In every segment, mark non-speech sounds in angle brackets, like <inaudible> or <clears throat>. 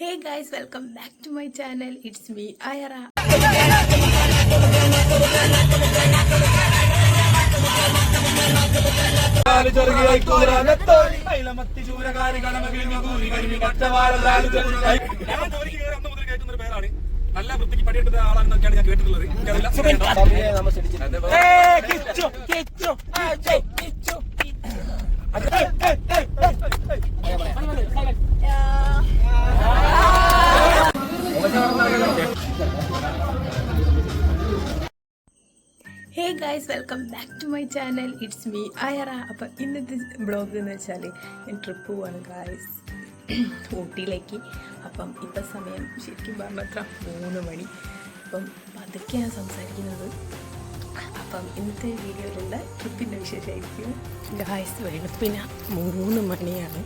Hey guys welcome back to my channel it's me അയറ നല്ല വൃത്തിക്ക് പണിയെടുത്ത ആളാണെന്നൊക്കെയാണ് ഞാൻ കേട്ടിട്ടുള്ളത്. എനിക്കറിയില്ല. Hey guys welcome back to my channel it's me അയറ അപ്പം ഇന്നത്തെ ബ്ലോഗ് എന്ന് വെച്ചാൽ ഞാൻ ട്രിപ്പ് പോവാണ് ഗായ്സ് <clears throat> ഊട്ടിയിലേക്ക്. അപ്പം ഇപ്പം സമയം ശരിക്കും പറഞ്ഞത്ര മൂന്ന് മണി. അപ്പം പതുക്കെയാണ് സംസാരിക്കുന്നത്. അപ്പം ഇന്നത്തെ വീഡിയോയിലുള്ള ട്രിപ്പിന്റെ വിശേഷമായിരിക്കും. ഗായ്സ് വെളുപ്പിന് മൂന്ന് മണിയാണ്.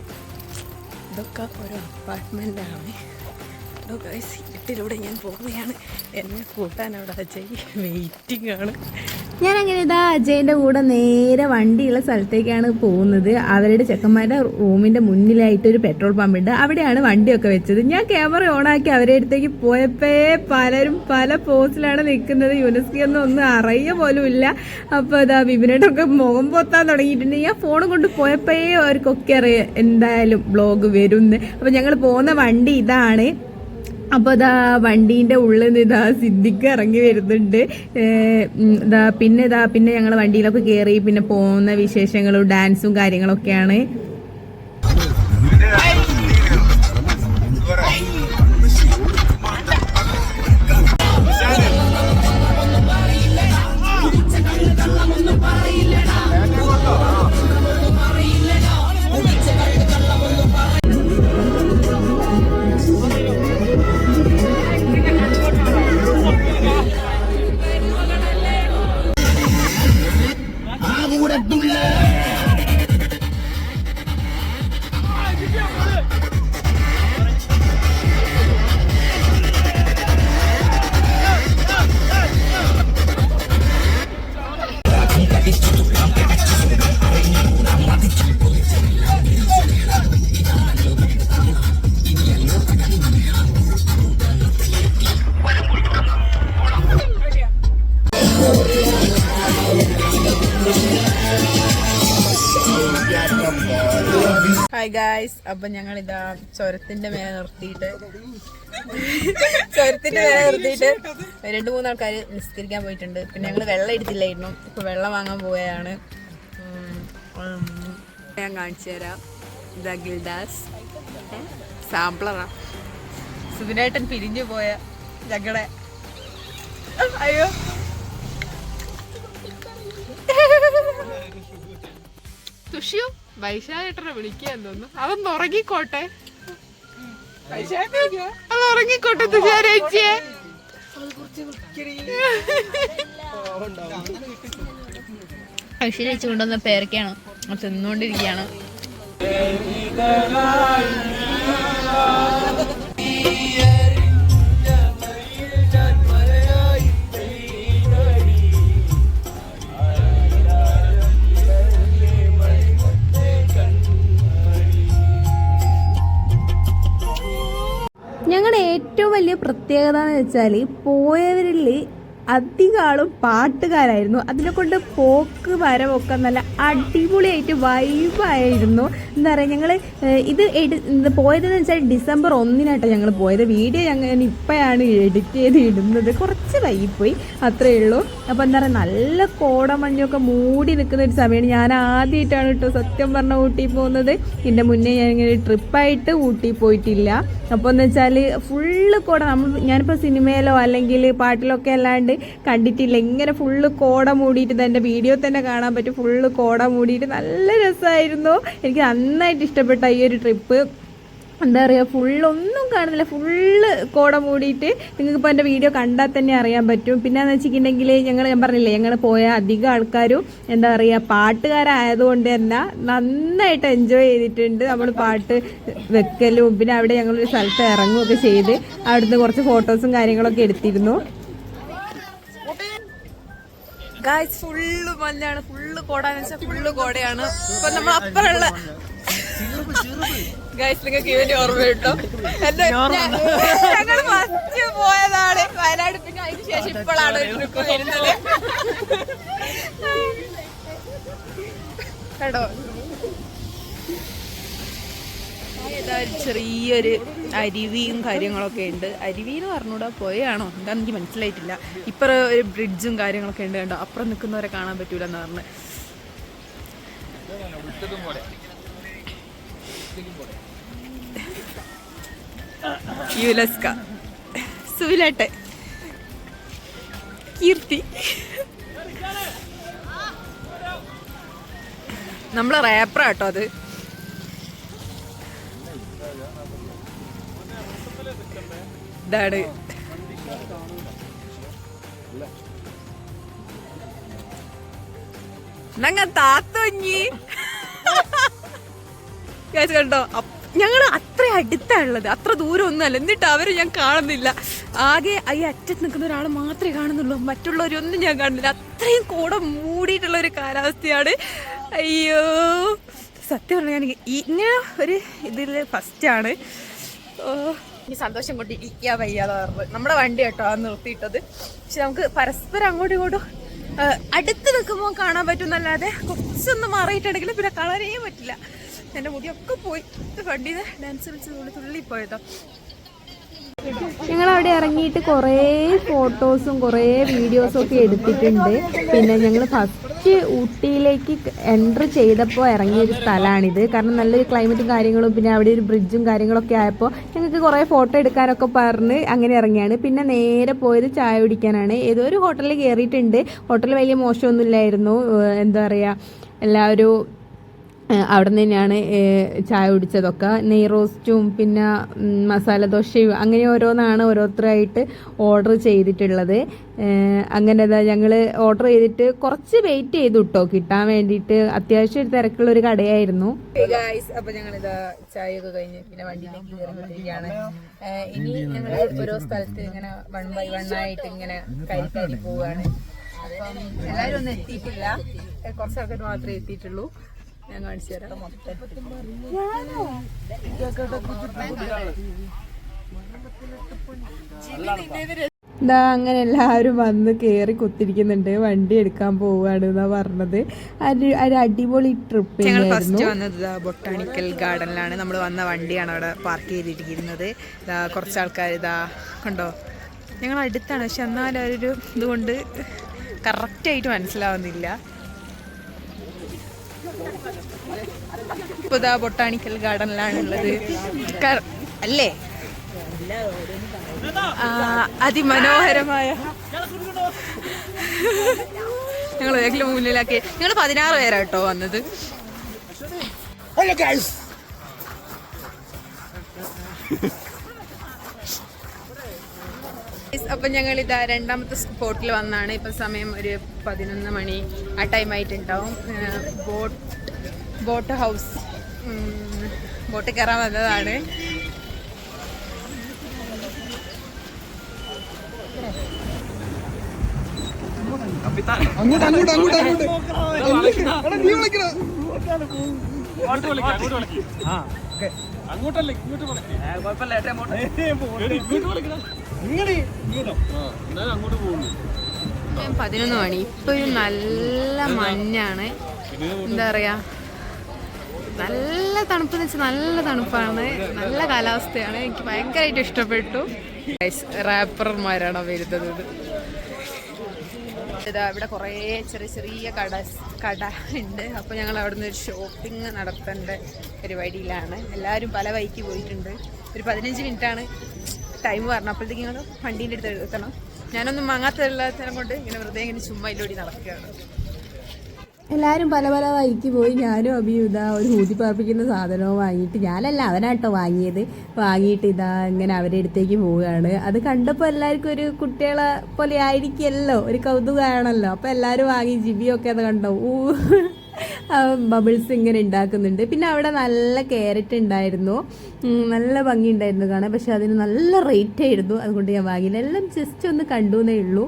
ഇതൊക്കെ ഒരു അപ്പാർട്ട്മെന്റാണ് ഹലോ ഗൈസ് ഇരുട്ടിലൂടെ ഞാൻ പോവുകയാണ്. എന്നെ കൂട്ടാൻ അവിടെ അജയ് വെയിറ്റിംഗ് ആണ്. ഞാൻ അങ്ങനെ ഇതാ അജയന്റെ കൂടെ നേരെ വണ്ടിയുള്ള സ്ഥലത്തേക്കാണ് പോകുന്നത്. അവരുടെ ചെക്കന്മാരുടെ റൂമിന്റെ മുന്നിലായിട്ട് ഒരു പെട്രോൾ പമ്പ് ഉണ്ട്. അവിടെയാണ് വണ്ടിയൊക്കെ വെച്ചത്. ഞാൻ ക്യാമറ ഓണാക്കി അവരുടെ അടുത്തേക്ക് പോയപ്പോഴേ പലരും പല പോസിലാണ് നിൽക്കുന്നത്. യുനെസ്കി ഒന്നും ഒന്നും അറിയ പോലും ഇല്ല. അപ്പൊ ഇതാ വിപിനേട്ടൊക്കെ മുഖം പൊത്താൻ തുടങ്ങിയിട്ടുണ്ട്. ഞാൻ ഫോൺ കൊണ്ട് പോയപ്പോഴേ അവർക്കൊക്കെ അറിയാം എന്തായാലും ബ്ലോഗ് വരുന്നു. അപ്പോൾ ഞങ്ങൾ പോകുന്ന വണ്ടി ഇതാണ്. അപ്പോൾ ഇതാ വണ്ടീന്റെ ഉള്ളിൽ നിന്ന് ഇതാ സിദ്ദിഖ് ഇറങ്ങി വരുന്നുണ്ട്. ഇതാ പിന്നെ ഇതാ പിന്നെ ഞങ്ങൾ വണ്ടിയിലൊക്കെ കയറി പിന്നെ പോകുന്ന വിശേഷങ്ങളും ഡാൻസും കാര്യങ്ങളൊക്കെയാണ്. ഹായ് ഗായ്സ് അപ്പൊ ഞങ്ങൾ ഇതാ ചുരത്തിന്റെ മേലെ നിർത്തിയിട്ട് ചുരത്തിന്റെ മേലെ നിർത്തിയിട്ട് രണ്ടു മൂന്ന് ആൾക്കാർ നിസ്കരിക്കാൻ പോയിട്ടുണ്ട്. പിന്നെ ഞങ്ങൾ വെള്ളം എടുത്തില്ലായിരുന്നു. ഇപ്പൊ വെള്ളം വാങ്ങാൻ പോവുകയാണ്. ഞാൻ കാണിച്ചു തരാം. ഇതാ ഗിൽദാസ്. സാമ്പിളറാ സുബിനേട്ടൻ പിരിഞ്ഞു പോയ ഞങ്ങളെ. അയ്യോ. തുഷ്യോ? വൈശാഖേട്ടനെ വിളിക്കാൻ തോന്നുന്നു അവൻ ഉറങ്ങിക്കോട്ടെ. അത് ഉറങ്ങിക്കോട്ടെ തുഷാരേച്ചിയെ ഐശ്വര്യ കൊണ്ടുവന്ന പേരക്കാണ് തിന്നുകൊണ്ടിരിക്കുകയാണ്. ഞങ്ങളുടെ പ്രത്യേകത എന്ന് വെച്ചാൽ പോയവരിൽ അധികം ആളും പാട്ടുകാരായിരുന്നു. അതിനെ കൊണ്ട് പോക്ക് വരവൊക്കെ നല്ല അടിപൊളിയായിട്ട് വൈബായിരുന്നു എന്താ പറയുക ഞങ്ങൾ ഇത് എഡി പോയതെന്ന് വെച്ചാൽ ഡിസംബർ ഒന്നിനായിട്ടാണ് ഞങ്ങൾ പോയത്. വീഡിയോ ഞങ്ങൾ ഇപ്പോഴാണ് എഡിറ്റ് ചെയ്ത് ഇടുന്നത്. കുറച്ച് വൈകിപ്പോയി അത്രയേ ഉള്ളൂ. അപ്പോൾ എന്താ പറയുക നല്ല കോടമഞ്ഞൊക്കെ മൂടി നിൽക്കുന്ന ഒരു സമയമാണ് ഞാൻ ആദ്യമായിട്ടാണ് കേട്ടോ സത്യം പറഞ്ഞ ഊട്ടി പോകുന്നത്. ഇതിന്റെ മുന്നേ ഞാൻ ഇങ്ങനെ ട്രിപ്പായിട്ട് ഊട്ടി പോയിട്ടില്ല. അപ്പോൾ എന്ന് വെച്ചാൽ ഫുള്ള് കോട നമ്മൾ ഞാനിപ്പോൾ സിനിമയിലോ അല്ലെങ്കിൽ പാട്ടിലൊക്കെ അല്ലാണ്ട് കണ്ടിട്ടില്ല. ഇങ്ങനെ ഫുള്ള് കോട മൂടിയിട്ട് എന്റെ വീഡിയോ തന്നെ കാണാൻ പറ്റും. ഫുള്ള് കോട മൂടിയിട്ട് നല്ല രസമായിരുന്നു എനിക്ക് നന്നായിട്ട് ഇഷ്ടപ്പെട്ട ഈ ഒരു ട്രിപ്പ് എന്താ പറയുക ഫുള്ളൊന്നും കാണുന്നില്ല. ഫുള്ള് കോട മൂടിയിട്ട് നിങ്ങൾക്കിപ്പോൾ എന്റെ വീഡിയോ കണ്ടാൽ തന്നെ അറിയാൻ പറ്റും. പിന്നെ എന്ന് വെച്ചിട്ടുണ്ടെങ്കിൽ ഞങ്ങൾ ഞാൻ പറഞ്ഞില്ലേ ഞങ്ങൾ പോയ അധികം ആൾക്കാരും എന്താ പറയുക പാട്ടുകാരായതുകൊണ്ട് തന്നെ നന്നായിട്ട് എൻജോയ് ചെയ്തിട്ടുണ്ട്. നമ്മൾ പാട്ട് വെക്കലും പിന്നെ അവിടെ ഞങ്ങളൊരു സ്ഥലത്ത് ഇറങ്ങുകയൊക്കെ ചെയ്ത് അവിടുന്ന് കുറച്ച് ഫോട്ടോസും കാര്യങ്ങളൊക്കെ എടുത്തിരുന്നു. ഗായ്സ് ഫുള്ള് മഞ്ഞാണ്. ഫുള്ള് കോടാന്ന് വെച്ചാൽ ഫുള്ള് കോടയാണ്. ഇപ്പൊ നമ്മൾ അപ്പുറമുള്ള ഗൈസ് നിങ്ങൾക്ക് ഇവന്റെ ഓർമ്മ കിട്ടും. ഞങ്ങൾ ഫസ്റ്റ് പോയതാണ്. വയനാട് പിന്നെ അതിന് ശേഷം ഇപ്പോഴാണ് ട്രിപ്പ് വരുന്നത്. കേട്ടോ? ചെറിയൊരു അരുവിയും കാര്യങ്ങളൊക്കെ ഉണ്ട്. അരുവി എന്ന് പറഞ്ഞുകൂടാ പോയാണോ എന്താണെന്ന് എനിക്ക് മനസ്സിലായിട്ടില്ല. ഇപ്പുറം ഒരു ബ്രിഡ്ജും കാര്യങ്ങളൊക്കെ ഉണ്ട് കണ്ടോ? അപ്പുറം നിൽക്കുന്നവരെ കാണാൻ പറ്റൂലെന്ന് പറഞ്ഞ്. <laughs> യുലസ്ക സുവിലേട്ടെ. കീർത്തി. നമ്മളെ റാപ്പറാട്ടോ അത്. ഇതാണ്. ഞങ്ങ താത്തോഞ്ഞി. <laughs> Guys കണ്ടോ? ഞങ്ങൾ അത്ര അടുത്താണുള്ളത്. അത്ര ദൂരം ഒന്നുമല്ല എന്നിട്ട് അവരെ ഞാൻ കാണുന്നില്ല. ആകെ ഈ അറ്റത്ത് നിൽക്കുന്ന ഒരാൾ മാത്രമേ കാണുന്നുള്ളൂ. മറ്റുള്ളവരൊന്നും ഞാൻ കാണുന്നില്ല. അത്രയും കൂടെ മൂടിയിട്ടുള്ള ഒരു കാലാവസ്ഥയാണ്. അയ്യോ. സത്യം പറഞ്ഞാൽ ഞാൻ ഇങ്ങനെ ഒരു ഇതിൽ ഫസ്റ്റാണ് ഈ സന്തോഷം കൊണ്ട് ഇരിക്കാൻ വയ്യാതെ പറഞ്ഞത് നമ്മുടെ വണ്ടി കേട്ടോ അത് നിർത്തിയിട്ടത്. പക്ഷെ നമുക്ക് പരസ്പരം അങ്ങോട്ടും ഇങ്ങോട്ടും അടുത്ത് നിൽക്കുമ്പോൾ കാണാൻ പറ്റും എന്നല്ലാതെ കുറച്ചൊന്ന് മാറിയിട്ടുണ്ടെങ്കിൽ പിന്നെ കാണാനേ പറ്റില്ല. എന്റെ മുടിയൊക്കെ പോയി. വണ്ടിയിൽ ഡാൻസ് കളിച്ച് തുള്ളി തുള്ളി ഞങ്ങൾ അവിടെ ഇറങ്ങിയിട്ട് കുറേ ഫോട്ടോസും കുറേ വീഡിയോസും ഒക്കെ എടുത്തിട്ടുണ്ട്. പിന്നെ ഞങ്ങൾ ഫസ്റ്റ് ഊട്ടിയിലേക്ക് എന്റർ ചെയ്തപ്പോൾ ഇറങ്ങിയ ഒരു സ്ഥലമാണിത്. കാരണം നല്ലൊരു ക്ലൈമറ്റും കാര്യങ്ങളും പിന്നെ അവിടെ ഒരു ബ്രിഡ്ജും കാര്യങ്ങളൊക്കെ ആയപ്പോൾ ഞങ്ങൾക്ക് കുറേ ഫോട്ടോ എടുക്കാനൊക്കെ പറഞ്ഞ് അങ്ങനെ ഇറങ്ങിയാണ്. പിന്നെ നേരെ പോയത് ചായ കുടിക്കാനാണ്. ഏതോ ഒരു ഹോട്ടലിൽ കയറിയിട്ടുണ്ട് ഹോട്ടൽ വലിയ മോശമൊന്നുമില്ലായിരുന്നു. എന്താ പറയുക എല്ലാവരും അവിടെ നിന്ന് തന്നെയാണ് ചായ കുടിച്ചതൊക്കെ. നെയ് റോസ്റ്റും പിന്നെ മസാല ദോശയും അങ്ങനെ ഓരോന്നാണ് ഓരോരുത്തരായിട്ട് ഓർഡർ ചെയ്തിട്ടുള്ളത്. അങ്ങനെ ഇതാ ഞങ്ങൾ ഓർഡർ ചെയ്തിട്ട് കുറച്ച് വെയിറ്റ് ചെയ്തു കേട്ടോ കിട്ടാൻ വേണ്ടിയിട്ട് അത്യാവശ്യം തിരക്കുള്ള ഒരു കടയായിരുന്നു. അപ്പൊ ഞങ്ങൾ ഇതാ ഒക്കെ കഴിഞ്ഞ് പിന്നെ വണ്ടിയിലേക്ക് കയറിക്കൊണ്ടിരിക്കുകയാണ്. ഇനി ഞങ്ങൾ ഓരോ സ്ഥലത്ത് ഇങ്ങനെ വൺ ബൈ വൺ ആയിട്ട് ഇങ്ങനെ കയറി പോവുകയാണ്. അപ്പം എല്ലാവരും ഒന്നും എത്തിയിട്ടില്ല. കുറച്ചാൾക്കാർ മാത്രമേ എത്തിയിട്ടുള്ളൂ. ഞാൻ കാണിച്ചു തരാം. ഇതാ അങ്ങനെ എല്ലാവരും വന്ന് കയറി കൊത്തിരിക്കുന്നുണ്ട്. വണ്ടി എടുക്കാൻ പോവുകയാണ് എന്നാ പറഞ്ഞത്. ഒരു അടിപൊളി ട്രിപ്പ് ഞങ്ങൾ ഫസ്റ്റ് വന്നത് ബൊട്ടാണിക്കൽ ഗാർഡനിലാണ്. നമ്മൾ വന്ന വണ്ടിയാണ് അവിടെ പാർക്ക് ചെയ്തിരിക്കുന്നത്. ഇതാ കുറച്ച് ആൾക്കാർ ഇതാ കണ്ടോ? ഞങ്ങൾ അടുത്താണ്. പക്ഷെ എന്നാലും ഒരു ഇതുകൊണ്ട് കറക്റ്റായിട്ട് മനസ്സിലാവുന്നില്ല. ഇപ്പോൾ ഇതാ ബൊട്ടാണിക്കൽ ഗാർഡനിലാണുള്ളത്. അല്ലേ? അതിമനോഹരമായ ഞങ്ങൾ വേഗം മുന്നിലാക്കി ഞങ്ങൾ പതിനാറ് പേരാ കേട്ടോ വന്നത് അപ്പം ഞങ്ങൾ ഇതാ രണ്ടാമത്തെ സ്പോട്ടിൽ വന്നാണ്. ഇപ്പം സമയം ഒരു പതിനൊന്ന് മണി ആ ടൈം ആയിട്ടുണ്ടാവും. Boat boat house. ബോട്ട് കയറാൻ വന്നതാണ്. അങ്ങോട്ട് അങ്ങോട്ട് അങ്ങോട്ട് അങ്ങോട്ട്. എടാ, നീ വിളിക്കണോ അങ്ങോട്ടല്ലേ ഇങ്ങോട്ട് ഞാൻ പതിനൊന്ന് മണി. ഇപ്പൊ ഒരു നല്ല മഞ്ഞാണ്. എന്താ പറയാ? നല്ല തണുപ്പെന്ന് വെച്ചാൽ നല്ല തണുപ്പാണ്. നല്ല കാലാവസ്ഥയാണ്. എനിക്ക് ഭയങ്കരമായിട്ട് ഇഷ്ടപ്പെട്ടു. റാപ്പർമാരാണ് വരുന്നത് ഇവിടെ കുറേ ചെറിയ ചെറിയ കട കട ഉണ്ട്. അപ്പോൾ ഞങ്ങൾ അവിടെ നിന്ന് ഒരു ഷോപ്പിംഗ് നടത്തേണ്ട പരിപാടിയിലാണ്. എല്ലാവരും പല വഴിക്ക് പോയിട്ടുണ്ട്. ഒരു പതിനഞ്ച് മിനിറ്റാണ് ടൈം പറഞ്ഞു അപ്പോഴത്തേക്ക് ഞങ്ങൾ വണ്ടീന്റെ അടുത്ത് എത്തണം. ഞാനൊന്നും വാങ്ങാത്തല്ലാത്തരം കൊണ്ട് ഇങ്ങനെ വെറുതെ ഇങ്ങനെ ചുമ്മാ ഇല്ലോടി നടക്കുകയാണ്. എല്ലാവരും പല പല വഴിക്ക് പോയി. ഞാനും അഭിയും ഇതാ ഒരു ഊതി പാർപ്പിക്കുന്ന സാധനവും വാങ്ങിയിട്ട് ഞാനല്ല അവനാട്ടോ വാങ്ങിയത്. വാങ്ങിയിട്ട് ഇതാ ഇങ്ങനെ അവരുടെ അടുത്തേക്ക് പോവുകയാണ്. അത് കണ്ടപ്പോൾ എല്ലാവർക്കും ഒരു കുട്ടികളെ പോലെ ആയിരിക്കുമല്ലോ. ഒരു കൗതുകമാണല്ലോ അപ്പോൾ എല്ലാവരും വാങ്ങി ജിബിയൊക്കെ അത് കണ്ടോ? ഊ. ബബിൾസ് ഇങ്ങനെ ഉണ്ടാക്കുന്നുണ്ട്. പിന്നെ അവിടെ നല്ല ക്യാരറ്റ് ഉണ്ടായിരുന്നു. നല്ല ഭംഗി ഉണ്ടായിരുന്നു കാണാൻ. പക്ഷെ അതിന് നല്ല റേറ്റ് ആയിരുന്നു. അതുകൊണ്ട് ഞാൻ വാങ്ങിയില്ല. എല്ലാം ജസ്റ്റ് ഒന്ന് കണ്ടു എന്നേ ഉള്ളൂ.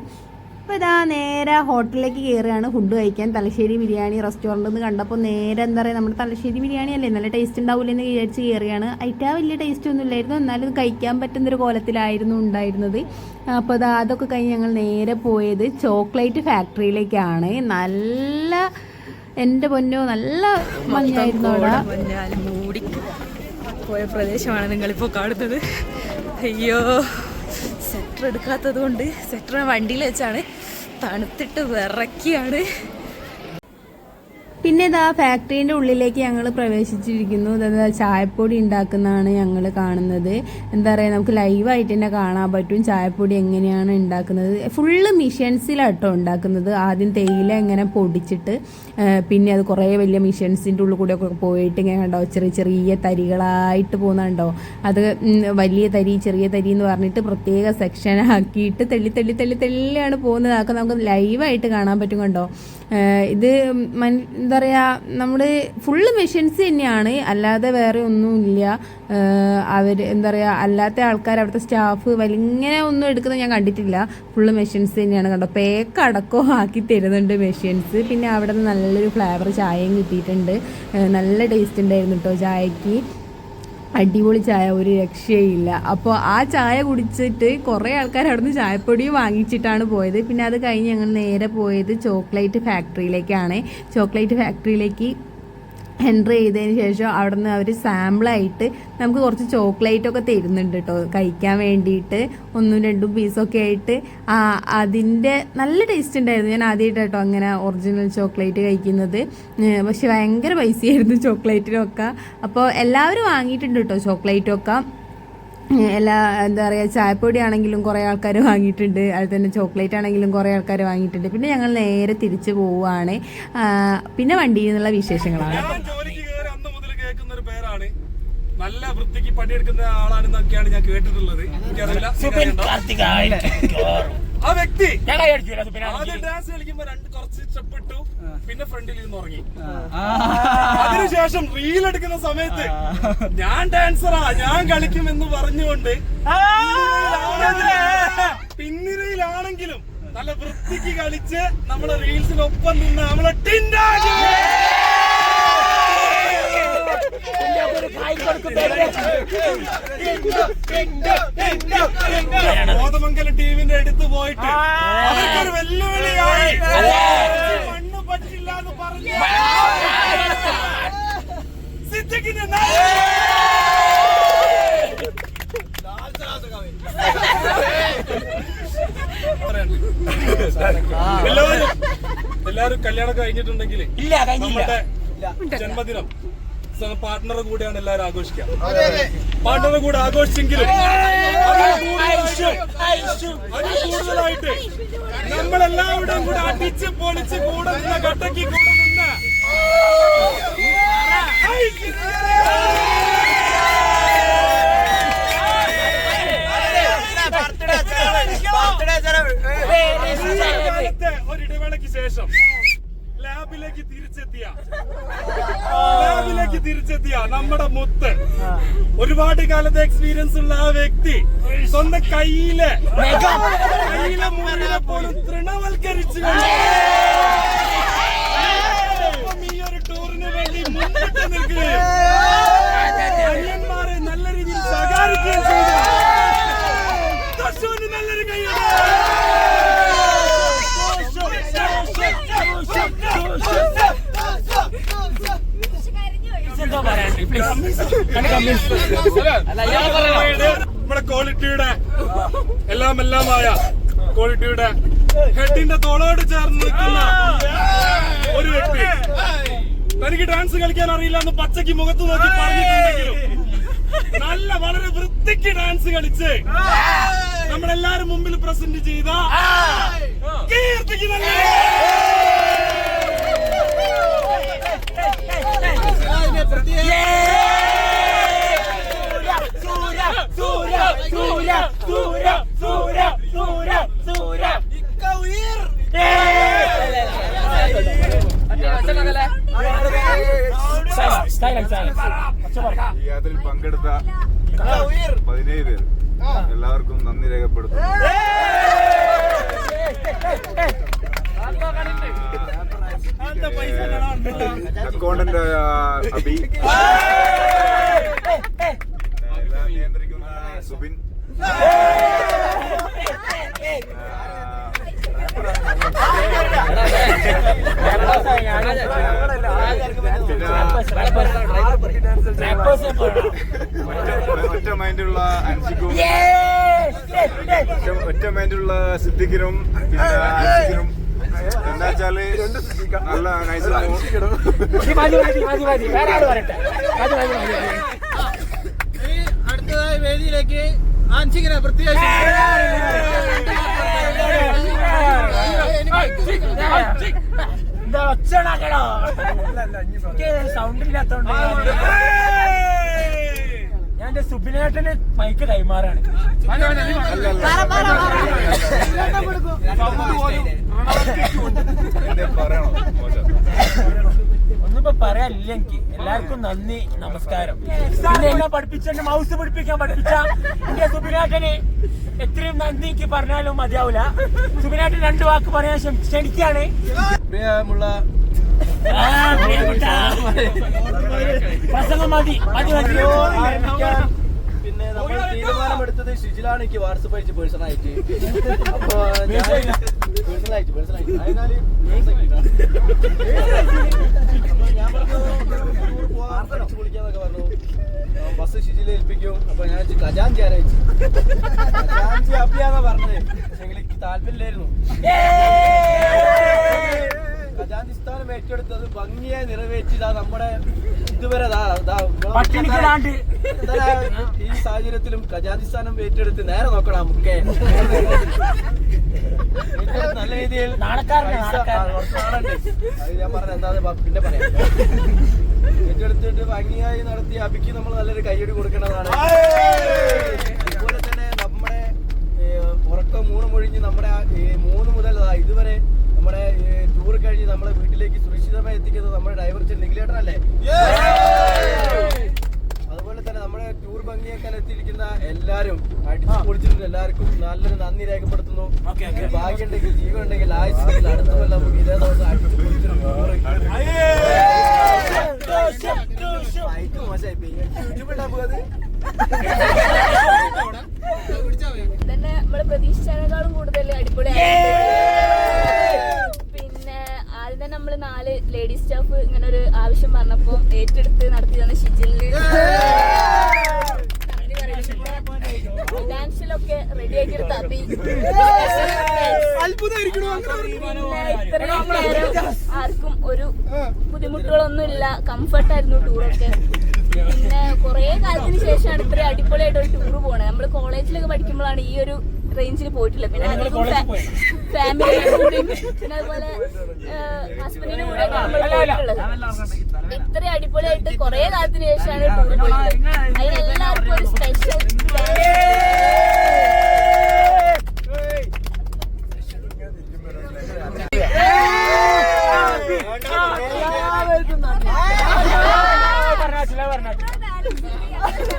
അപ്പോൾ ഇതാ നേരെ ഹോട്ടലിലേക്ക് കയറുകയാണ് ഫുഡ് കഴിക്കാൻ. തലശ്ശേരി ബിരിയാണി റെസ്റ്റോറന്റ് എന്ന് കണ്ടപ്പോൾ നേരെ എന്താ പറയുക നമ്മുടെ തലശ്ശേരി ബിരിയാണി അല്ലേ? നല്ല ടേസ്റ്റ് ഉണ്ടാവില്ല എന്ന് വിചാരിച്ച് കയറുകയാണ് അയിറ്റാ വലിയ ടേസ്റ്റ് ഒന്നും ഇല്ലായിരുന്നു. എന്നാലും കഴിക്കാൻ പറ്റുന്നൊരു കോലത്തിലായിരുന്നു ഉണ്ടായിരുന്നത്. അപ്പോൾ അത് അതൊക്കെ കഴിഞ്ഞ് ഞങ്ങൾ നേരെ പോയത് ചോക്ലേറ്റ് ഫാക്ടറിയിലേക്കാണ്. നല്ല എന്റെ പൊന്നോ നല്ല മഞ്ഞായിരുന്നു അവിടെ. പോയ പ്രദേശമാണ് നിങ്ങളിപ്പോൾ കാണുന്നത്. അയ്യോ സെറ്റർ എടുക്കാത്തത് കൊണ്ട് സെറ്റർ വണ്ടിയിൽ വെച്ചാണ്. തണുത്തിട്ട് വിറക്കിയാണ്. പിന്നെ ഇതാ ഫാക്ടറീന്റെ ഉള്ളിലേക്ക് ഞങ്ങൾ പ്രവേശിച്ചിരിക്കുന്നു. ഇതാ ചായപ്പൊടി ഉണ്ടാക്കുന്നതാണ് ഞങ്ങൾ കാണുന്നത്. എന്താ പറയുക നമുക്ക് ലൈവായിട്ട് തന്നെ കാണാൻ പറ്റും. ചായപ്പൊടി എങ്ങനെയാണ് ഉണ്ടാക്കുന്നത്. ഫുള്ള് മിഷൻസിലാട്ടോ ഉണ്ടാക്കുന്നത്. ആദ്യം തേയില ഇങ്ങനെ പൊടിച്ചിട്ട് പിന്നെ അത് കുറേ വലിയ മിഷൻസിന്റെ ഉള്ളിൽ കൂടെ ഒക്കെ പോയിട്ട് ഇങ്ങനെ ഉണ്ടോ ചെറിയ ചെറിയ തരികളായിട്ട് പോകുന്നുണ്ടോ അത് വലിയ തരി ചെറിയ തരി എന്ന് പറഞ്ഞിട്ട് പ്രത്യേക സെക്ഷൻ ആക്കിയിട്ട് തെള്ളി തെള്ളി തെള്ളി തെള്ളിയാണ് പോകുന്നത്. അതൊക്കെ നമുക്ക് ലൈവായിട്ട് കാണാൻ പറ്റും കണ്ടോ? ഇത് മൻ എന്താ പറയുക നമ്മൾ ഫുള്ള് മെഷീൻസ് തന്നെയാണ്. അല്ലാതെ വേറെ ഒന്നുമില്ല. അവർ എന്താ പറയുക അല്ലാത്ത ആൾക്കാർ അവിടുത്തെ സ്റ്റാഫ് വലിങ്ങനെ ഒന്നും എടുക്കുന്നത് ഞാൻ കണ്ടിട്ടില്ല. ഫുള്ള് മെഷീൻസ് തന്നെയാണ് കണ്ടോ പേക്ക് അടക്കം ആക്കി തരുന്നുണ്ട് മെഷീൻസ് പിന്നെ അവിടെ നിന്ന് നല്ലൊരു ഫ്ലേവർ ചായയും കിട്ടിയിട്ടുണ്ട്. നല്ല ടേസ്റ്റ് ഉണ്ടായിരുന്നു കേട്ടോ ചായക്ക്. അടിപൊളി ചായ ഒരു രക്ഷയില്ല അപ്പോൾ ആ ചായ കുടിച്ചിട്ട് കുറേ ആൾക്കാർ അവിടെ നിന്ന് ചായപ്പൊടി വാങ്ങിച്ചിട്ടാണ് പോയത്. പിന്നെ അത് കഴിഞ്ഞ് ഞങ്ങൾ നേരെ പോയത് ചോക്ലേറ്റ് ഫാക്ടറിയിലേക്കാണ്. ചോക്ലേറ്റ് ഫാക്ടറിയിലേക്ക് എന്റർ ചെയ്തതിന് ശേഷം അവിടെ നിന്ന് അവർ സാമ്പിളായിട്ട് നമുക്ക് കുറച്ച് ചോക്ലേറ്റ് ഒക്കെ തരുന്നുണ്ട് കേട്ടോ കഴിക്കാൻ വേണ്ടിയിട്ട് ഒന്നും രണ്ടും പീസൊക്കെ ആയിട്ട്. ആ, അതിന്റെ നല്ല ടേസ്റ്റ് ഉണ്ടായിരുന്നു. ഞാൻ ആദ്യമായിട്ട് കേട്ടോ അങ്ങനെ ഒറിജിനൽ ചോക്ലേറ്റ് കഴിക്കുന്നത്. പക്ഷെ ഭയങ്കര പൈസയായിരുന്നു ചോക്ലേറ്റിനൊക്കെ അപ്പോൾ എല്ലാവരും വാങ്ങിയിട്ടുണ്ട് കേട്ടോ ചോക്ലേറ്റൊക്കെ എല്ലാ എന്താ പറയുക ചായപ്പൊടി ആണെങ്കിലും കുറേ ആൾക്കാർ വാങ്ങിയിട്ടുണ്ട്. അതുപോലെ തന്നെ ചോക്ലേറ്റ് ആണെങ്കിലും കുറേ ആൾക്കാർ വാങ്ങിയിട്ടുണ്ട്. പിന്നെ ഞങ്ങൾ നേരെ തിരിച്ചു പോവുകയാണ് പിന്നെ വണ്ടിയിൽ നിന്നുള്ള വിശേഷങ്ങളാണ്. ഞാൻ ജോലിക്ക് അന്ന് മുതൽ കേൾക്കുന്ന ഒരു പേരാണ്. നല്ല വൃത്തിക്ക് പണിയെടുക്കുന്ന ആളാണെന്നൊക്കെയാണ് ഞാൻ കേട്ടിട്ടുള്ളത്. എനിക്കറിയില്ല? ആ വ്യക്തി ആദ്യം ഡാൻസ് കളിക്കുമ്പോ രണ്ട് കുറച്ച് സ്റ്റെപ്പ് ഇട്ടു പിന്നെ ഫ്രണ്ടിൽ ഇരുന്ന് ഉറങ്ങി. അതിനുശേഷം റീൽ എടുക്കുന്ന സമയത്ത് ഞാൻ ഡാൻസറാ ഞാൻ കളിക്കും എന്ന് പറഞ്ഞുകൊണ്ട് പിന്നിരയിലാണെങ്കിലും നല്ല വൃത്തിക്ക് കളിച്ച് നമ്മളെ റീൽസിനൊപ്പം നിന്ന് നമ്മളെ ടിൻഡാജി ബോധമംഗലം ടീമിന്റെ അടുത്ത് പോയിട്ട് അവർക്കൊരു വെല്ലുവിളിയായി. മണ്ണ് പറ്റില്ല എന്ന് പറഞ്ഞു. നാ- എല്ലാവരും എല്ലാവരും കല്യാണം കഴിഞ്ഞിട്ടുണ്ടെങ്കിൽ നമ്മുടെ ജന്മദിനം പാർട്ട്ണറെ കൂടെയാണ് എല്ലാവരും ആഘോഷിക്കുക. പാർട്ട്ണർ കൂടെ ആഘോഷിച്ചെങ്കിലും അതിൽ കൂടുതലായിട്ട് നമ്മളെല്ലാവരുടെയും കൂടെ അടിച്ച് പൊളിച്ച് കൂടെ നിന്ന ഘട്ടയ്ക്ക് കൂടെ നിന്ന. ഒരിടവേളയ്ക്ക് ശേഷം ലാബിലേക്ക് തിരിച്ചെത്തിയ. ലാബിലേക്ക് തിരിച്ചെത്തിയ നമ്മുടെ മുത്ത്. ഒരുപാട് കാലത്തെ എക്സ്പീരിയൻസ് ഉള്ള ആ വ്യക്തി സ്വന്തം കയ്യിലെ കയ്യിലെ മുറിയെ പോലും തൃണവൽക്കരിച്ചു ഈ ഒരു ടൂറിന് വേണ്ടി മുന്നിട്ട് നിൽക്കുകയും അന്യന്മാരെ നല്ല രീതിയിൽ സഹകരിക്കുകയും ചെയ്തു. നമ്മുടെ ക്വാളിറ്റിയുടെ എല്ലാം എല്ലാമായ ക്വാളിറ്റിയുടെ ഹെഡിന്റെ തോളോട് ചേർന്ന് നിൽക്കുന്ന ഒരു വ്യക്തി. തനിക്ക് ഡാൻസ് കളിക്കാൻ അറിയില്ല എന്ന് പച്ചയ്ക്ക് മുഖത്ത് നോക്കി പറഞ്ഞിട്ടുണ്ടെങ്കിലും നല്ല വളരെ വൃത്തിക്ക് ഡാൻസ് കളിച്ച് നമ്മളെല്ലാരും മുമ്പിൽ പ്രസന്റ് ചെയ്ത കീർത്തിക്ക് നല്ല യാത്രയിൽ പങ്കെടുത്ത പതിനേഴ് പേർ. എല്ലാവർക്കും നന്ദി രേഖപ്പെടുത്തുന്നു. അക്കൗണ്ടന്റ് അബി. ഒറ്റ- മൈൻഡുള്ള സിദ്ദിഖിനും പിന്നെ അൻസിക്കിനും എന്താ വെച്ചാൽ നല്ല നൈസ് അടുത്തതായി വേദിയിലേക്ക് ആൻസിങ്ങനെ പ്രത്യേകിച്ച് സൗണ്ട് ഇല്ലാത്തോണ്ട് എന്റെ സുബിനേട്ടന് മൈക്ക് കൈമാറാണ് ഒന്നിപ്പോ പറയാനില്ല എനിക്ക് എല്ലാവർക്കും നന്ദി നമസ്കാരം പിന്നെ എന്നെ പഠിപ്പിച്ച എന്റെ മൗസ് പഠിപ്പിക്കാൻ പഠിപ്പിച്ച എന്റെ സുബിനാട്ടന് എത്രയും നന്ദി എനിക്ക് പറഞ്ഞാലും മതിയാവൂല സുബിനാട്ടൻ രണ്ടു വാക്ക് പറയാൻ ക്ഷണിക്കാണ് പ്രിയമുള്ള. പ്രസംഗം മതി മതി പിന്നെ നമ്മൾ തീരുമാനമെടുത്തത് ഷിജിലാണ് എനിക്ക് വാട്സപ്പ് അയച്ച് പേഴ്സൺ ആയിട്ട് അപ്പൊ പേഴ്സണൽ ആയിട്ട് പേഴ്സണൽ ആയിട്ട് അതിനാല് ഞാൻ പറഞ്ഞു പോവാൻ പഠിച്ചു പൊളിക്കാന്നൊക്കെ പറഞ്ഞു ബസ് ഷിജിൽ ഏൽപ്പിക്കും അപ്പൊ ഞാൻ ഖജാൻജി ആരായിച്ചു ഖജാൻജി അപ്പിയാന്നാ പറഞ്ഞത് പക്ഷെ എനിക്ക് താല്പര്യമില്ലായിരുന്നു ഖജാൻജി സ്ഥാനം ഏറ്റെടുത്തത് ഭംഗിയായി നിറവേറ്റിതാ നമ്മുടെ ഇതുവരെ ഈ സാഹചര്യത്തിലും ഖജാൻജി സ്ഥാനം ഏറ്റെടുത്ത് നേരെ നോക്കണം നമുക്ക്. നല്ല രീതിയിൽ ഞാൻ പറഞ്ഞ എന്താ പിന്നെ പറയാം. ഏറ്റെടുത്തിട്ട് ഭംഗിയായി നടത്തി അബിക്ക് നമ്മൾ നല്ലൊരു കൈയടി കൊടുക്കേണ്ടതാണ്. അതുപോലെ തന്നെ നമ്മുടെ ഉറക്കം മൂന്ന് മൊഴിഞ്ഞ് നമ്മുടെ മൂന്ന് മുതൽ ഇതുവരെ നമ്മളെ വീട്ടിലേക്ക് സുരക്ഷിതമായി എത്തിക്കുന്നത് നമ്മുടെ ഡ്രൈവർ നിഖിലേട്ടൻ അല്ലേ അതുപോലെ തന്നെ നമ്മുടെ ടൂർ ഭംഗിയേക്കാൻ എത്തിയിരിക്കുന്ന എല്ലാരും അടിച്ചു പൊളിച്ചിട്ടുണ്ട് എല്ലാവർക്കും നല്ലൊരു നന്ദി രേഖപ്പെടുത്തുന്നു ഭാഗ്യം ഉണ്ടെങ്കിൽ ജീവൻ ഉണ്ടെങ്കിൽ ആയുസ് അടുത്ത കൊല്ലം നമുക്ക് ഇതേ ദിവസം അടിച്ചു പൊളിച്ചിട്ടുണ്ട്. മൈക്ക് മോശമായി പോയി. യൂട്യൂബിൽ ഇടാൻ പോവാ അത്? തന്നെ നമ്മൾ പ്രതീക്ഷിച്ചതിനേക്കാളും കൂടുതൽ അടിപൊളിയായി പിന്നെ ആദ്യം തന്നെ നമ്മൾ നാല് ലേഡി സ്റ്റാഫ് ഇങ്ങനെ ഒരു ആവശ്യം പറഞ്ഞപ്പോ ഏറ്റെടുത്ത് നടത്തിയതാണ് ഷിജിലിന്. ഫിനാൻഷ്യലൊക്കെ റെഡി ആക്കി എടുത്ത അബി പിന്നെ ഇത്രയും നേരം ആർക്കും ഒരു ബുദ്ധിമുട്ടുകളൊന്നും ഇല്ല കംഫർട്ടായിരുന്നു ടൂറൊക്കെ പിന്നെ കുറേ കാലത്തിന് ശേഷമാണ് ഇത്ര അടിപൊളിയായിട്ട് ഒരു ടൂർ പോണത് നമ്മൾ കോളേജിലൊക്കെ പഠിക്കുമ്പോഴാണ് ഈ ഒരു റേഞ്ചിൽ പോയിട്ടില്ല പിന്നെ ഫാമിലി പിന്നെ അതുപോലെ ഹസ്ബൻഡിന്റെ കൂടെ ഇത്ര അടിപൊളിയായിട്ട് കുറേ കാലത്തിന് ശേഷമാണ് ടൂർ അതിനെല്ലാവർക്കും ഒരു സ്പെഷ്യൽ പറഞ്ഞാ പിടിച്ചേരാം,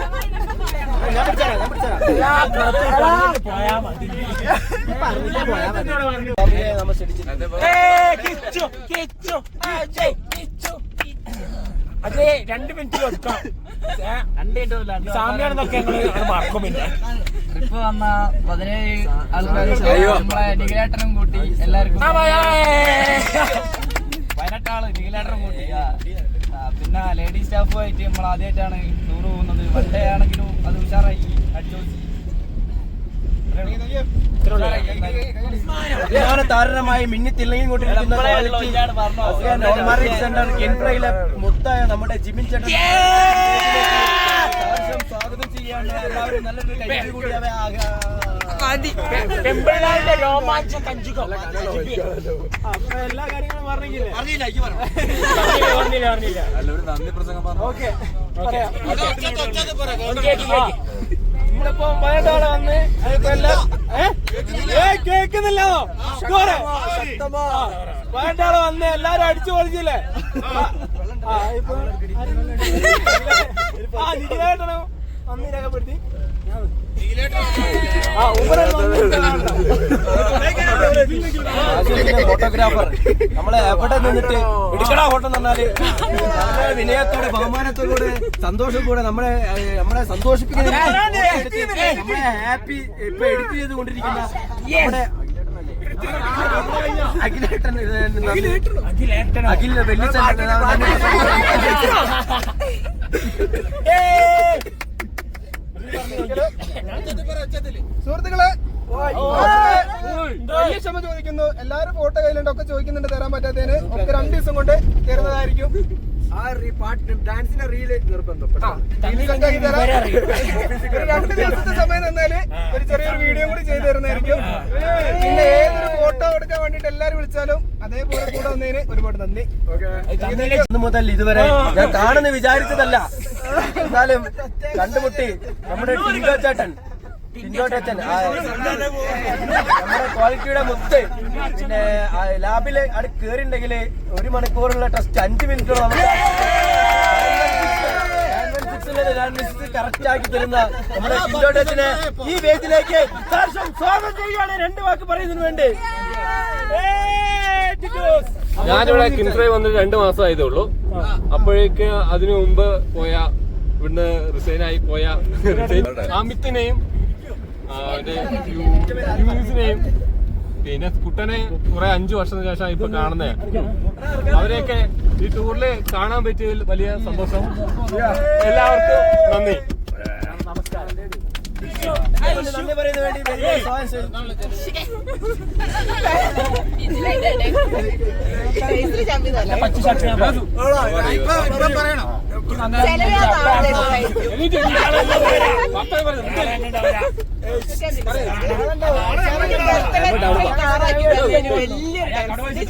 ഞാൻ പിടിച്ചേരാം. പോയാ മതി. ഫാമിലിയെ നമ്മൾ ക്ഷണിച്ചിട്ടുണ്ട്. അതെ രണ്ട് മിനിറ്റ് സാമ്യാണെന്നൊക്കെ ഞങ്ങൾ മറക്കും പിന്നെ ട്രിപ്പ് വന്ന പതിനേഴ് ആൾക്കാർ നമ്മളെ നിഖിലേട്ടനും കൂട്ടി എല്ലാവർക്കും. പതിനെട്ടാൾ കൂട്ടി. ആ, പിന്നെ ലേഡീസ് സ്റ്റാഫുമായിട്ട് നമ്മൾ ആദ്യമായിട്ടാണ് ടൂർ പോകുന്നത്. വണ്ടേ ആണെങ്കിലും അത് ഉഷാറായി. വിമാന താരമായി മിന്നിത്തില്ലെങ്കിൽ കൊണ്ടിരിക്കുന്ന കെൻഫ്രയിലെ മുത്തായ നമ്മുടെ ജിമിൻ ചേട്ടൻ. സ്വാഗതം ചെയ്യാണ് എല്ലാവരും നല്ലൊരു കൈയ്യടി കൂടി അവ പെമ്പിള്ളാരുടെ രോമാഞ്ച കഞ്ചുകം. അപ്പൊ എല്ലാ കാര്യങ്ങളും പറഞ്ഞില്ലേ അറിയില്ല എനിക്ക് പറഞ്ഞു പറഞ്ഞില്ല എല്ലാവരും നന്ദി പ്രസംഗം പറഞ്ഞു? ഓക്കെ. നമ്മളിപ്പോ വയനാട് വന്ന് കേക്കുന്നില്ലോ. വയനാട് വന്ന് എല്ലാരും അടിച്ചു പൊളിച്ചില്ലേ? ആ ഇപ്പൊ ആ നിഖിലേട്ടനോ നന്ദി രേഖപ്പെടുത്തി. ഫോട്ടോഗ്രാഫർ നമ്മളെ എവിടെ നിന്നിട്ട് എടുക്കടാ ഫോട്ടോ പറഞ്ഞാൽ വളരെ വിനയത്തോടെ ബഹുമാനത്തോടെ കൂടെ നമ്മളെ നമ്മളെ സന്തോഷിപ്പിക്കുന്ന നമ്മളെ ഹാപ്പി ഇപ്പൊ എഡിറ്റ് ചെയ്തുകൊണ്ടിരിക്കുന്ന നമ്മുടെ അഖിലേട്ടൻ അഖിലേട്ടൻ അഖിൽ വെള്ളിച്ചൻ സുഹൃത്തുക്കളെ വലിയ ക്ഷമ ചോദിക്കുന്നു. എല്ലാരും ഫോട്ടോ കയ്യിലുണ്ട് ഒക്കെ ചോദിക്കുന്നുണ്ട് തരാൻ പറ്റാത്തതിന്. ഒക്കെ രണ്ടു ദിവസം കൊണ്ട് തരുന്നതായിരിക്കും. ആ പാട്ടിനും ഡാൻസിന്റെ റീൽ നിർബന്ധം. ഇനി കണ്ടാക്കി ഒരു രണ്ട് ദിവസത്തെ സമയം തന്നാൽ ഒരു ചെറിയൊരു വീഡിയോ കൂടി ചെയ്തു തരുന്നതായിരിക്കും. പിന്നെ ഏതൊരു ഫോട്ടോ എടുക്കാൻ വേണ്ടിട്ട് എല്ലാരും വിളിച്ചാലും അതേപോലെ കൂടെ വന്നതിന് ഒരുപാട് നന്ദി. ഇന്ന് മുതൽ ഇതുവരെ ഞാൻ കാണുന്ന വിചാരിച്ചതല്ല. എന്നാലും കണ്ടുമുട്ടി നമ്മുടെ ടിൻഡോ ചേട്ടൻ. ടിൻഡോ ചേട്ടൻ. നമ്മുടെ ക്വാളിറ്റിയുടെ മുത്ത്. പിന്നെ ലാബിൽ അവിടെ കേറിണ്ടെങ്കിൽ ഒരു മണിക്കൂറുള്ള ടെസ്റ്റ് അഞ്ച് മിനിറ്റ് കറക്റ്റ് ആക്കി തരുന്ന നമ്മുടെ ടിൻഡോ ചേട്ടനെ ഈ വേദിയിലേക്ക് സഹർഷം സ്വാഗതം ചെയ്യുകയാണ്. രണ്ട് വാക്ക് പറയുന്നതിന് വേണ്ടി. ഞാനിവിടെ കിൻഫ്രൈ വന്നിട്ട് രണ്ട് മാസം ആയതേ ഉള്ളൂ. അപ്പോഴേക്ക് അതിനു മുമ്പ് പോയ ഇവിടുന്ന് റിസൈൻ ആയി പോയ അമിത്തിനെയും പിന്നെ കുട്ടനെ കുറെ അഞ്ചു വർഷത്തിന് ശേഷം ഇപ്പൊ കാണുന്നത് അവരെയൊക്കെ ഈ ടൂറിൽ കാണാൻ പറ്റിയതിൽ വലിയ സന്തോഷം. എല്ലാവർക്കും നന്ദി. നന്ദി പറയുന്നതിന് വേണ്ടി വലിയ സ്വാഗതം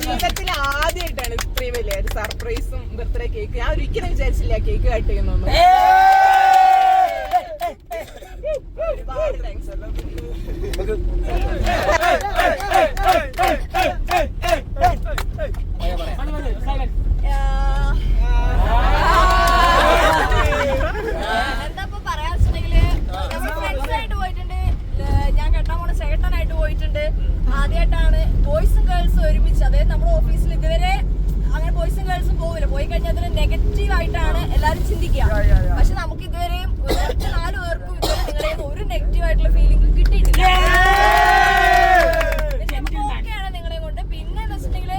ആദ്യമായിട്ടാണ് ഇത്രയും വലിയ ഒരു സർപ്രൈസും ബർത്ത്ഡേ കേക്ക് ഞാൻ ഒരിക്കലും വിചാരിച്ചില്ല കേക്ക് കട്ട് ചെയ്യുന്നു ഒരുപാട് താങ്ക്സ് എന്താ ഇപ്പൊ പറയാ വെച്ചിട്ടുണ്ടെങ്കിൽ നമ്മൾ ഫ്രണ്ട്സ് ആയിട്ട് പോയിട്ടുണ്ട് ഏഹ് ഞാൻ കെട്ടാൻ പോണ ചേട്ടനായിട്ട് പോയിട്ടുണ്ട് ആദ്യമായിട്ടാണ് ബോയ്സും ഗേൾസും ഒരുമിച്ച് അതായത് നമ്മുടെ ഓഫീസിൽ ഇതുവരെ അങ്ങനെ ബോയ്സും ഗേൾസും പോകില്ല പോയി കഴിഞ്ഞാൽ അതിന് നെഗറ്റീവ് ആയിട്ടാണ് എല്ലാവരും ചിന്തിക്കുക പക്ഷെ നമുക്ക് ഇതുവരെയും ഒരൊറ്റ നാല് പേർക്കും ഇതുവരെ നിങ്ങളുടെ കയ്യിൽ നിന്ന് ഒരു നെഗറ്റീവ് ആയിട്ടുള്ള ഫീലിംഗ് കിട്ടിയിട്ടില്ല പിന്നെ നമുക്ക് ഓക്കെയാണ് നിങ്ങളെ കൊണ്ട് പിന്നെ എന്ന് വെച്ചിട്ടുണ്ടെങ്കിൽ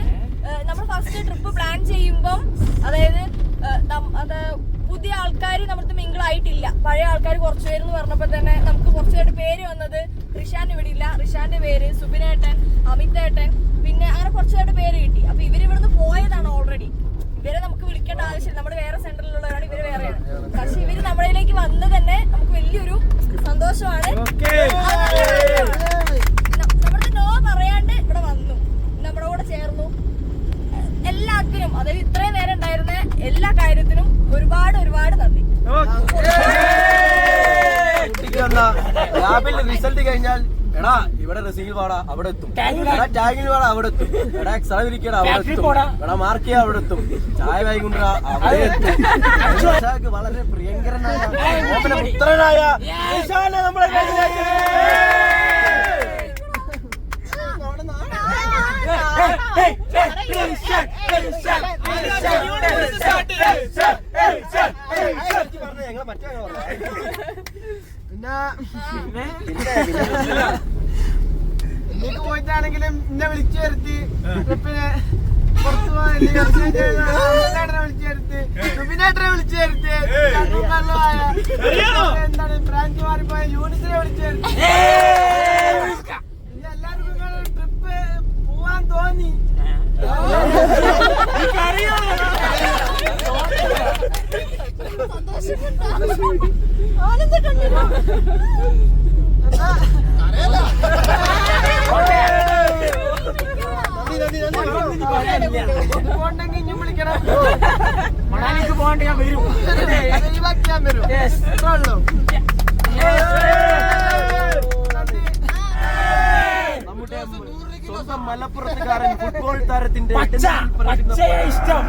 നമ്മൾ ഫസ്റ്റ് ട്രിപ്പ് പ്ലാൻ ചെയ്യുമ്പം അതായത് ഏഹ്, നം- അത് പുതിയ ആൾക്കാർ നമ്മുടെ മിങ്കിൾ ആയിട്ടില്ല പഴയ ആൾക്കാർ കുറച്ച് പേരെന്ന് പറഞ്ഞപ്പോൾ തന്നെ നമുക്ക് കുറച്ചുപേരുടെ പേര് വന്നത് റിഷാൻ ഇവിടെ ഇല്ല റിഷാന്റെ പേര് സുബിനേട്ടൻ അമിതേട്ടൻ പിന്നെ അങ്ങനെ കുറച്ചുപേരുടെ പേര് കിട്ടി അപ്പൊ ഇവർ ഇവിടുന്ന് പോയതാണ് ഓൾറെഡി ഇവരെ നമുക്ക് വിളിക്കേണ്ട ആവശ്യമില്ല നമ്മുടെ വേറെ സെന്ററിലുള്ളവരാണ് ഇവർ വേറെയാണ് പക്ഷെ ഇവർ നമ്മളിലേക്ക് വന്ന് തന്നെ നമുക്ക് വലിയൊരു സന്തോഷമാണ് ന- നമ്മുടെ നോ പറയാണ്ട് ഇവിടെ വന്നു നമ്മുടെ കൂടെ ചേർന്നു എല്ലാത്തിനും അതായത് ഇത്രയും നേരം ഉണ്ടായിരുന്ന എല്ലാ കാര്യത്തിനും ഒരുപാട് ഒരുപാട് നന്ദി കുട്ടിക്ക് വന്ന ലാബിൽ റിസൾട്ട് കഴിഞ്ഞാൽ എടാ ഇവിടെ റസീൽ വാടാ അവിടെ എത്തും എടാ ടാഗിൽ വാടാ അവിടെ എക്സാം ഇരിക്കടാ അവിടെ എത്തും. എടാ മാർക്ക് ചെയ്യാ അവിടെ എത്തും. ചായ വൈകുണ്ട അവിടെ എത്തും. വളരെ പ്രിയങ്കരനായ പുത്രനായ നമ്മളെ പിന്നെ. എന്നിട്ട് പോയിട്ടാണെങ്കിലും എന്നെ വിളിച്ചു വരുത്തി. പിന്നെ പുറത്തു പോകാൻ വിളിച്ചു വരുത്തി. സുബിനേട്ടനെ വിളിച്ചു വരുത്തി. എന്താണ് ബ്രാഞ്ച് മാറിപ്പോയ യൂണിസിനെ വിളിച്ചു വരുത്തി. ഇനി എല്ലാവർക്കും ട്രിപ്പ് പോവാൻ തോന്നി. പോണ്ടെങ്കിൽ ഇഞ്ഞും വിളിക്കണം മണാലിക്ക് പോകാണ്ട് ഞാൻ വരും ഒഴിവാക്കിയാൻ വരും അത്രേ ഉള്ളൂ നമ്മുടെ സ്വന്തം മലപ്പുറത്തുകാരൻ ഫുട്ബോൾ താരത്തിന്റെ പച്ചയെ ഇഷ്ടം.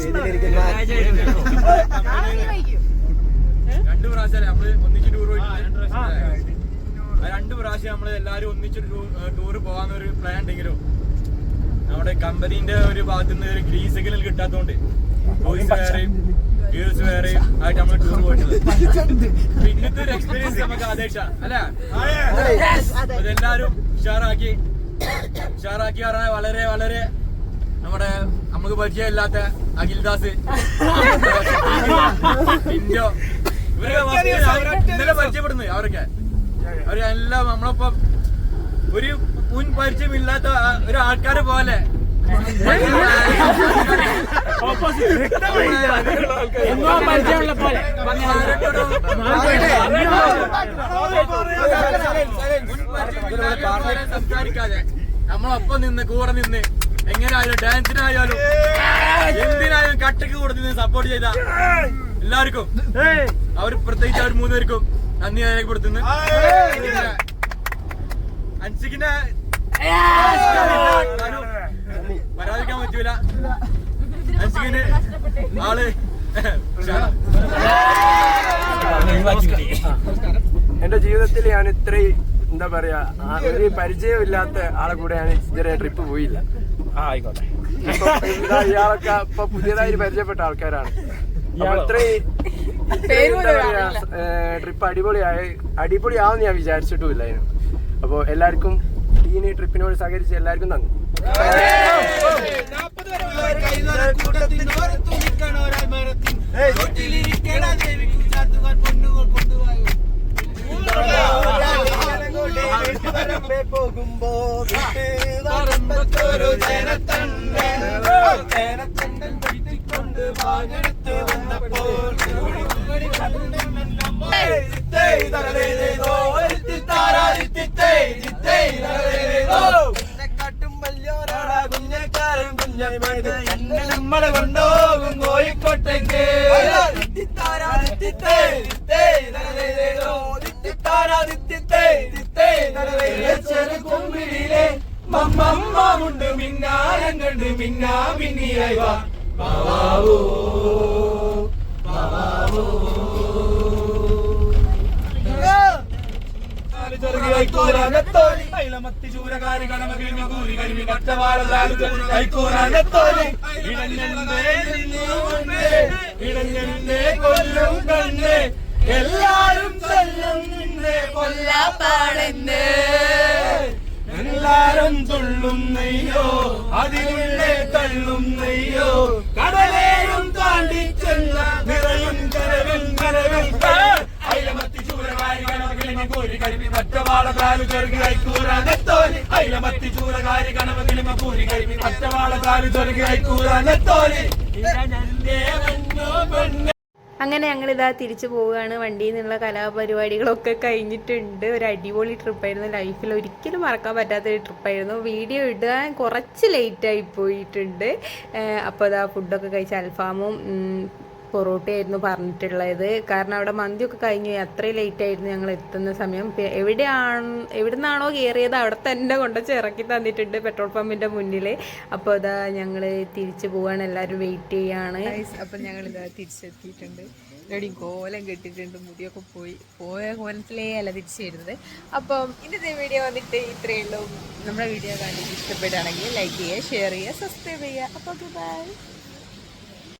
ഇതിലിരിക്കുന്ന പ്രാവശ്യം നമ്മൾ ഒന്നിച്ച് ടൂർ രണ്ട് പ്രാവശ്യം നമ്മൾ എല്ലാരും ഒന്നിച്ച് ടൂർ പോകാന്നൊരു പ്ലാൻ ഉണ്ടെങ്കിലും നമ്മുടെ കമ്പനീന്റെ ഒരു ഭാഗത്തു നിന്ന് ഒരു ഗ്രീൻ സിഗ്നൽ കിട്ടാത്തോണ്ട് ബോയ്സ് വേറെയും ഗേൾസ് വേറെയും ആയിട്ട് നമ്മൾ ടൂർ പോയിട്ടുള്ളത് പിന്നത്തെ ഒരു എക്സ്പീരിയൻസ് നമുക്ക് ആദ്യമായിട്ടാണ് അല്ലേ? അതെല്ലാരും ഉഷാറാക്കി ഉഷാറാക്കി പറഞ്ഞാൽ വളരെ വളരെ നമ്മുടെ നമുക്ക് പരിചയമില്ലാത്ത അഖിൽദാസ്. <laughs> ഇൻഡോ അവരൊക്കെ. അവരെല്ലാം നമ്മളൊപ്പം ഒരു മുൻ പരിചയമില്ലാത്ത ഒരു ആൾക്കാരെ പോലെ. പരിചയമുള്ള പോലെ സംസാരിക്കാതെ നമ്മളൊപ്പം നിന്ന് കൂടെ നിന്ന് എങ്ങനെയായാലും ഡാൻസിനായാലും എന്തിനായാലും കട്ടക്ക് കൂടെ നിന്ന് സപ്പോർട്ട് ചെയ്ത. എല്ലാവർക്കും. അവർ പ്രത്യേകിച്ച് അവർ മൂന്നുപേർക്കും നന്ദി രേഖപ്പെടുത്തുന്നു. അൻസിക്കിന്റെ വരാതിരിക്കാൻ പറ്റൂല. അൻസിക്കിന് ആൾ. എന്റെ ജീവിതത്തിൽ ഞാൻ ഇത്രയും എന്താ പറയാ ഒരു പരിചയമില്ലാത്ത ആളെ കൂടെ ഞാൻ ഇതുവരെ ട്രിപ്പ് പോയില്ല. ആയിക്കോട്ടെ. ഇയാളൊക്കെ ഇപ്പൊ പുതിയതായി പരിചയപ്പെട്ട ആൾക്കാരാണ്. ഇത്രയും ട്രിപ്പ് അടിപൊളിയായി. അടിപൊളിയാവെന്ന് ഞാൻ വിചാരിച്ചിട്ടുമില്ലായിരുന്നു അപ്പൊ എല്ലാവർക്കും ഈ ട്രിപ്പിനോട് സഹകരിച്ച് എല്ലാവർക്കും നന്ദി. പോകുമ്പോ கொண்டு வாகெடுத்து வந்த போல் சித்தை தரவேதோ ஒருத்தி தாராதி சித்தை சித்தை தரவேதோ காட்டும் வல்யோராடா குஞ்சக்காரன் குஞ்சை மனித என்ன நம்மளை கொண்டோகும் கோழிக்கோட்டைக்கு தாராதி சித்தை மின்னா எங்கண்டு மின்னா കൊല്ലും കണ്ണേ എല്ലാരും ചൊല്ലും നിന്നെ കൊല്ലാപ്പാടെന്നേ എല്ലാരും തുള്ളും നെയ്യോ അതിനുള്ളേ തള്ളും നെയ്യോ കടലേയും താണ്ടി ചെന്ന നിറയും കരവിൽ കരവിൽ അയിലമത്തി ചൂരകാരി കണമകിളിമി കോരി കരിമി മറ്റവാളകാലു ചെറുകി ഐക്കൂറാനെത്തോലി അയിലമത്തി ചൂരകാരി കണമകിളിമ കോരി കരിമി മറ്റവാളകാലു ചെറുകി ഐക്കൂറാനെത്തോലി ഇടഞ്ഞെന്നേ വന്നു പെണ്ണേ അങ്ങനെ ഞങ്ങൾ ഇതാ തിരിച്ചു പോവുകയാണ്. വണ്ടിയിൽ നിന്നുള്ള കലാപരിപാടികളൊക്കെ കഴിഞ്ഞിട്ടുണ്ട്. ഒരു അടിപൊളി ട്രിപ്പായിരുന്നു. ലൈഫിൽ ഒരിക്കലും മറക്കാൻ പറ്റാത്ത ഒരു ട്രിപ്പായിരുന്നു. വീഡിയോ ഇടാൻ കുറച്ച് ലേറ്റായി പോയിട്ടുണ്ട്. അപ്പോൾ അതാ ഫുഡൊക്കെ കഴിച്ച അൽഫാമും പൊറോട്ടയായിരുന്നു പറഞ്ഞിട്ടുള്ളത്. കാരണം അവിടെ മന്തിയൊക്കെ കഴിഞ്ഞു അത്രയും ലേറ്റ് ആയിരുന്നു ഞങ്ങൾ എത്തുന്ന സമയം. എവിടെയാണ് എവിടെ നിന്നാണോ കയറിയത് അവിടെ തന്നെ കൊണ്ടുവച്ച് ഇറക്കി തന്നിട്ടുണ്ട് പെട്രോൾ പമ്പിന്റെ മുന്നിൽ അപ്പോൾ അതാ ഞങ്ങൾ തിരിച്ചു പോവാണ്. എല്ലാവരും വെയിറ്റ് ചെയ്യാണ്. അപ്പം ഞങ്ങൾ തിരിച്ചെത്തിയിട്ടുണ്ട്. എവിടെയും കോലം കെട്ടിട്ടുണ്ട് മുടിയൊക്കെ പോയി പോയ കോലത്തിലേ അല്ല തിരിച്ചു വരുന്നത് അപ്പം ഇന്നത്തെ വീഡിയോ വന്നിട്ട് ഇത്രയേ ഉള്ളൂ. നമ്മുടെ വീഡിയോ കണ്ടിട്ട് ഇഷ്ടപ്പെടുകയാണെങ്കിൽ ലൈക്ക് ചെയ്യുക ഷെയർ ചെയ്യുക സബ്സ്ക്രൈബ് ചെയ്യുക. അപ്പോൾ ബൈ